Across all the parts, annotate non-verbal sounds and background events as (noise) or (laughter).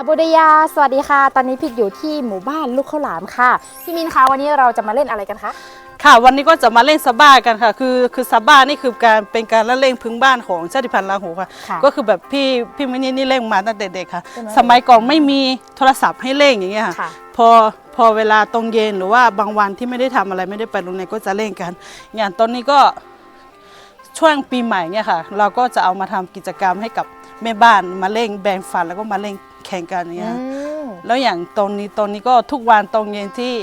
อาบุดยา สวัสดีค่ะ ตอนนี้พิกอยู่ที่หมู่บ้านลูกข้าวหลามค่ะ พี่มินคะวันนี้เราจะมาเล่นอะไรกันคะ ค่ะ วันนี้ก็จะมาเล่นซาบ้ากันค่ะ คือคือซาบ้านี่คือการเป็นการละเล่นพื้นบ้านของชาติพันธุ์ลาหูค่ะ ค่ะก็คือแบบพี่พี่มินี่นี่เล่นมาตั้งแต่เด็กค่ะ ใช่ไหมสมัยก่อนไม่มีโทรศัพท์ให้เล่นอย่างเงี้ยค่ะ ค่ะ พอพอเวลาตรงเย็นหรือว่าบางวันที่ไม่ได้ทำอะไรไม่ได้ไปโรงเรียนก็จะเล่นกัน อย่างตอนนี้ก็ช่วงปีใหม่เนี่ยค่ะ เราก็จะเอามาทำกิจกรรมให้กับแม่บ้านมาเล่นแบ่งฟันแล้วก็มาเล่น แข่งกันอย่างเงี้ยอืค่ะมแล้วอย่างตรงนี้ตรงนี้ก็ทุกวันตรงเย็นที่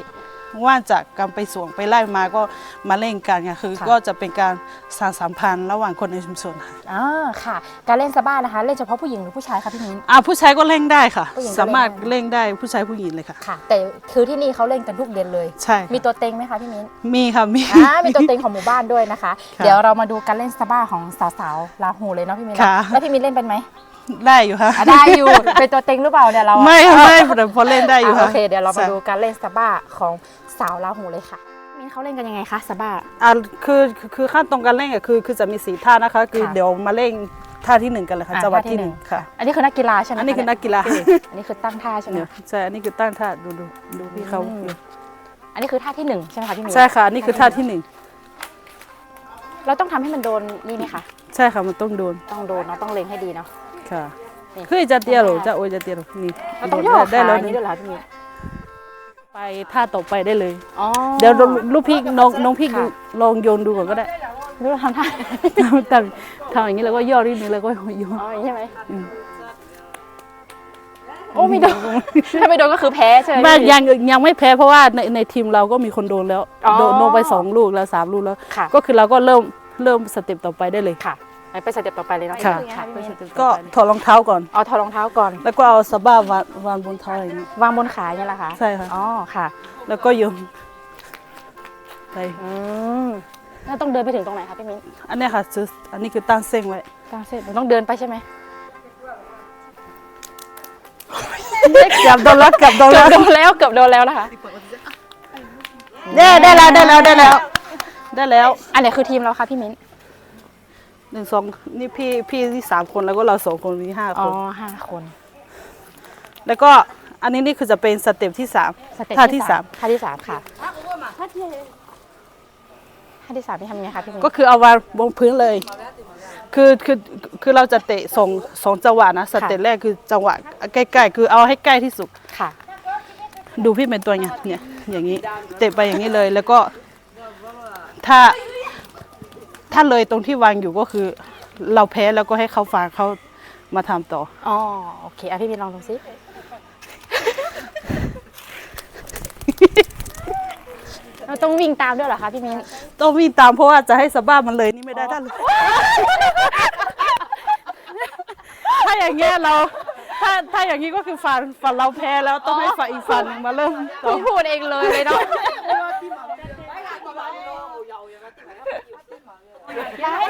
ว่างจากการไปสวนไปไล่มาก็มาเล่นกันค่ะคือค่ะก็จะเป็นการสานสัมพันธ์ระหว่างคนในชุมชนค่ะอ่าค่ะ การเล่นซาบ้านะคะ เล่นเฉพาะผู้หญิงหรือผู้ชายคะพี่มินอ่าผู้ชายก็เล่นได้ค่ะผู้หญิงก็สามารถเล่นได้เล่นได้ผู้ชายผู้หญิงเลยค่ะค่ะ แต่คือที่นี่เขาเล่นกันทุกเย็นเลยใช่ค่ะมีตัวเต็งไหมคะพี่มินมีค่ะมีอ่ามีตัวเต็งของหมู่บ้านด้วยนะคะค่ะเดี๋ยวเรามาดูการเล่นซาบ้าของสาวๆลาหูเลยเนาะพี่มินเนอะค่ะแล้วพี่มินเล่นเป็นไหม ได้อยู่ค่ะ อะได้อยู่ เป็นตัวเต็งหรือเปล่าเนี่ยเราอะไม่ค่ะไม่แต่พอเล่นได้อยู่อะค่ะโอเคเดี๋ยวเรามาใช่ดูการเล่นซาบ้าของสาวลาหูเลยค่ะมินเขาเล่นกันยังไงคะซาบ้า อ่าคือคือคือขั้นตรงการเล่นก็คือคือจะมีสีท่านะคะ คือค่ะ เดี๋ยวมาเล่นท่าที่หนึ่งกันเลยค่ะอะจังหวะท่าที่ที่หนึ่งหนึ่งค่ะ อันนี้คือนักกีฬาใช่ไหมอันนี้คือคะนักกีฬาอันนี้คือตั้งท่าใช่ไหม เนี่ยใช่อันนี้คือตั้งท่าดูดูดูพี่เขาอืม อันนี้คือท่าที่หนึ่งใช่ไหมคะพี่มินใช่ค่ะอันนี่คือท่าที่หนึ่งเราต้องทำให้มันโดนนี่ไหมคะ ใช่ค่ะมันต้องโดน ต้องโดนเนาะต้องเล็งให้ดีเนาะ ค่ะนี่คือจะเตี้ยหรือจะโอยจะเตี้ยหรือนี่เราต้องย่อได้ขาแล้วอย่างนี่นี้ด้วยเหรอพี่มินไปท่าต่อไปได้เลยอ๋อเดี๋ยวลูกพี่น้องน้องพี่ค่ะลองโยนดูก่อนก็ได้ดูเราทำท่าทำทำอย่างนี้แล้วก็ย่อนิดนึงแล้วก็โยนอ๋ออย่างนี้ใช่ไหมอืมโอ้ไม่โดนถ้าไม่โดนก็คือแพ้ใช่ไหมไม่พี่ยังยังไม่แพ้เพราะว่าในในทีมเราก็มีคนโดนแล้วอ๋อโดนโดนไปสองลูกแล้วสามลูกแล้วค่ะก็คือเราก็เริ่มเริ่มสเต็ปต่อไปได้เลยค่ะ ไปไปสเต็ปต่อไปเลยเนาะค่ะ ค่ะพี่มินก็ถอดรองเท้าก่อน เอาถอดรองเท้าก่อน แล้วก็เอาสะบ้าวางวางบนเท้าอย่างนี้ วางบนขาอย่างนี้แหละคะใช่ค่ะ อ๋อค่ะแล้วก็โยนไปอืมแล้วต้องเดินไปถึงตรงไหนคะพี่มิ้นอันเนี้ยค่ะซื้ออันนี้คือตั้งเส้นไว้ กลางเส้นต้องเดินไปใช่ไหมเกับโดนแล้วเกับโดนเกืแล้อบวโดนแล้วเกือบโดนแล้วนะคะได้ได้แล้วได้แล้วได้แล้ว ได้แล้ว อันไหนคือทีมเราคะพี่มิ้น หนึ่งสองนี่พี่พี่ที่สามคนแล้วก็เราสองคนมีห้าอ๋คอนห้าคน แล้วก็อันนี้นี่คือจะเป็นสเต็ปที่สามสเต็ปท่าที่สามท่าที่สามค่ะท่าที่สามนี่ทำยังไงคะพี่มิ้นก็คือเอาวางบนพื้นเลย คือคือคือเราจะเตะสองสองจังหวะนะสเต็ปแรกคือจังหวะใกล้ๆคือเอาให้ใกล้ที่สุด ค่ะ ดูพี่เป็นตัวไงเนี่ยอย่างนี้เตะไปอย่างนี้เลยแล้วก็ถ้า ถ้าเลยตรงที่วางอยู่ก็คือ เราแพ้แล้วก็ให้เขาฟังเขามาทำต่อ อ๋อโอเคอะพี่มิ้นลองดูสิเราต้องวิ่งตามด้วยเหรอคะพี่มิ้นต้องวิ่งตามเพราะว่าจะให้สะบ้ามันเลยนี่ไม่ได้ถ้าเลยถ้าอย่างเงี้ยเรา ถ้าถ้าอย่างนี้ก็คือฟันฟันเราแพ้แล้วต้องให้ฟันอีกฟันหนึ่งมาเริ่มต่อ พี่พูดเองเลยเลยเนาะ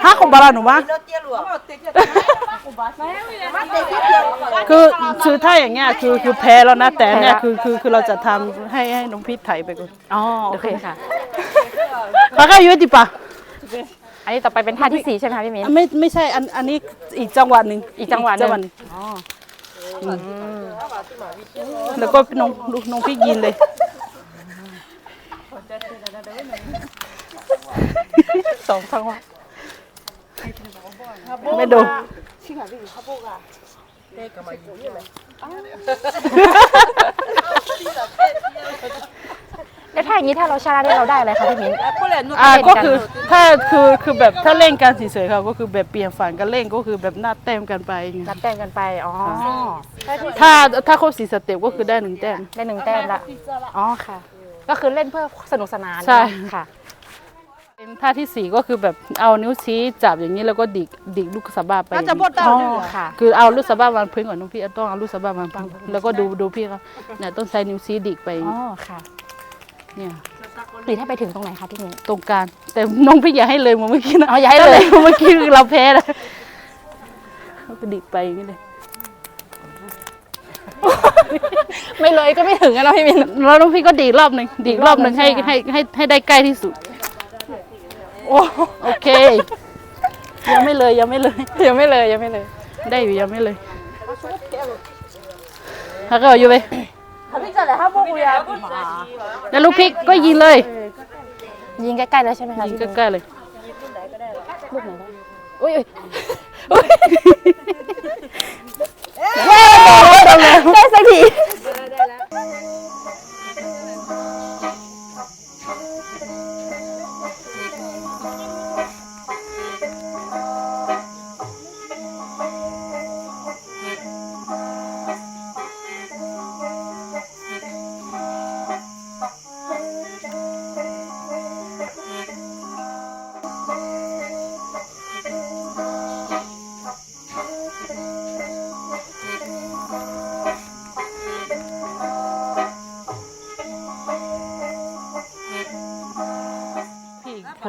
ห้าของบาลาหนูว่าคือคือถ้าอย่างเงี้ยคือคือแพ้แล้วนะแต่อันเนี่ยคือคือคือเราจะทำให้ให้น้องพีทไถไปก่อนอ๋อโอเคค่ะ ปากกาอยู่ดิปะอันนี้ต่อไปเป็นท่าที่สี่ใช่ไหมคะพี่มิ้นไม่ไม่ใช่อันอันนี้อีกจังหวะหนึ่งอีกจังหวะหนึ่งหนึ่งแล้วก็น้องลูกน้องพี่ยินเลย สองจังหวะ ไม่โดนแล้วถ้าอย่างนี้ถ้าเราชนะนี่เราได้อะไรคะพี่มิ้น อ่าเล่นกันก็คือถ้าคือคือแบบถ้าเล่นกันเฉยๆค่ะก็คือแบบเปลี่ยนฝันกันเล่นก็คือแบบหน้าแต้มกันไปอย่างเงี้ยนับแต้มกันไป อ๋อ ถ้าถ้าครบสี่สเต็ปก็คือได้หนึ่งแต้ม ได้หนึ่งแต้มละ อ๋อค่ะ ก็คือเล่นเพื่อสนุกสนานใช่ ค่ะ เป็นท่าที่สี่ก็คือแบบเอานิ้วชี้จับอย่างนี้แล้วก็ดิกดิกลูกสะบ้าไปอย่างนี้อ๋อค่ะ คือเอาลูกสะบ้าวางพื้นก่อนน้องพี่ต้องเอาลูกสะบ้าวางพื้นแล้วก็ดูดูพี่เขาเนี่ยต้องใช้นิ้วชี้ดิกไปอย่างอ๋อนี้ค่ะเนี่ยหรือถ้าไปถึงตรงไหนคะพี่มิ้นตรงกลางแต่น้องพี่อย่าให้เลยเหมือนเมื่อกี้นะอ๋ออย่าให้เลยเมื่อกี้คือเราแพ้เลยเราก็ดิกไปอย่างนี้เลยไม่เลยก็ไม่ถึงอะเนาะพี่มิ้นแล้วน้องพี่ก็ดีดรอบหนึ่งดีดรอบหนึ่งรอบหนึ่ให้งใช่ไหมให้ให้ให้ได้ใกล้ที่สุด โอ้โอเค ยังไม่เลยยังไม่เลย ยังไม่เลยยังไม่เลย ได้อยู่ยังไม่เลยแล้วก็อยู่ไปพี่จะอะไรครับพวกกูยาแล้วลูกพริกก็ยิงเลย ยิงใกล้ๆแล้วใช่ไหมคะยิงพี่ใกล้ๆเลยลูกไหนได้อุ้ยอุ้ยได้สักที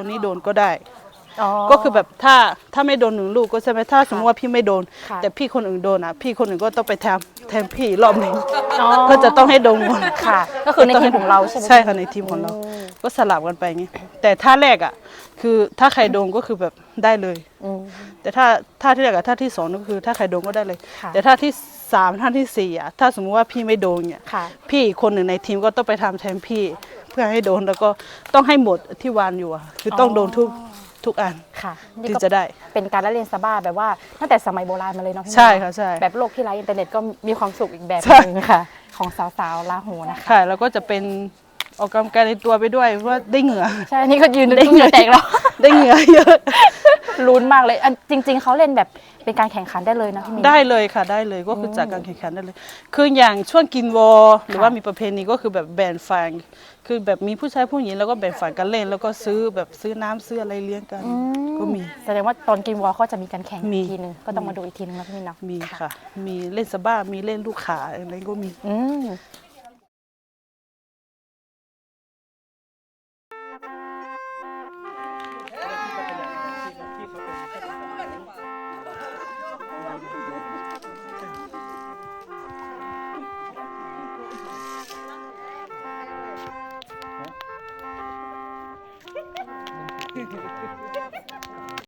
นนี้โดนก็ได้อ๋อก็คือแบบถ้าถ้าไม่โดนหนึ่งลูกก็ใช่ไหมถ้าสมมติว่าพี่ไม่โดน ค่ะแต่พี่คนอื่นโดนอะ พี่คนอื่นก็ต้องไปแทนแทนพี่รอบหนึ่งอ๋อ ก็จะต้องให้โดนหมดค่ะก็คือในทีมของเราใช่ไหม ใช่ค่ะในทีมของเรา ก็สลับกันไปไงแต่ท่าแรกอะ คือถ้าใครโดนก็คือแบบได้เลย อืม แต่ถ้าท่าที่แรกกับท่าที่สองก็คือ ถ้าใครโดนก็ได้เลย ค่ะ แต่ท่าที่ สามท่าที่สี่อะถ้าสมมติว่าพี่ไม่โดนเนี่ยค่ะ พี่อีกคนหนึ่งในทีมก็ต้องไปทำแทนพี่ เพื่อให้โดนแล้วก็ต้องให้หมดที่วานอยู่อะคือต้องโดนทุกทุกอัน ค่ะนี่ถึงก็จะได้เป็นการละเล่นซาบ้าแบบว่าตั้งแต่สมัยโบราณมาเลยเนาะพี่ใช่ค่ะใช่แบบโลกที่ไร้อินเทอร์เน็ตก็มีความสุขอีกแบบใช่หนึงค่ะ ของสาวๆลาหูนะคะ ค่ะแล้วก็จะเป็นออกกำลังกายในตัวไปด้วยเพราะว่าได้เหงื่อ ใช่ นี่ก็ยืนได้เหงื่อแตกแล้ว ได้เหงื่อเยอะ ลุ้นมากเลยอันจริง ๆเขาเล่นแบบเป็นการแข่งขันได้เลยนะพี่มินได้เลยค่ะได้เลยก็คือจากการแข่งขันได้เลย คืออย่างช่วงกินวอลหรือว่ามีประเพณีก็คือแบบแบ่งฝั่งคือแบบมีผู้ชายผู้หญิงแล้วก็แบ่งฝั่งกันเล่น แล้วก็ซื้อแบบซื้อน้ำซื้ออะไรเลี้ยงกันอืก็มี แสดงว่าตอนกินวอลเขาจะมีการแข่งมีอีกทีหนึงก็ต้องมาดูอีกทีหนึงนะพี่มินเนาะมีค่ะ มีเล่นสะบ้ามีเล่นลูกขาอะไรก็มี อืม Gracias. (laughs)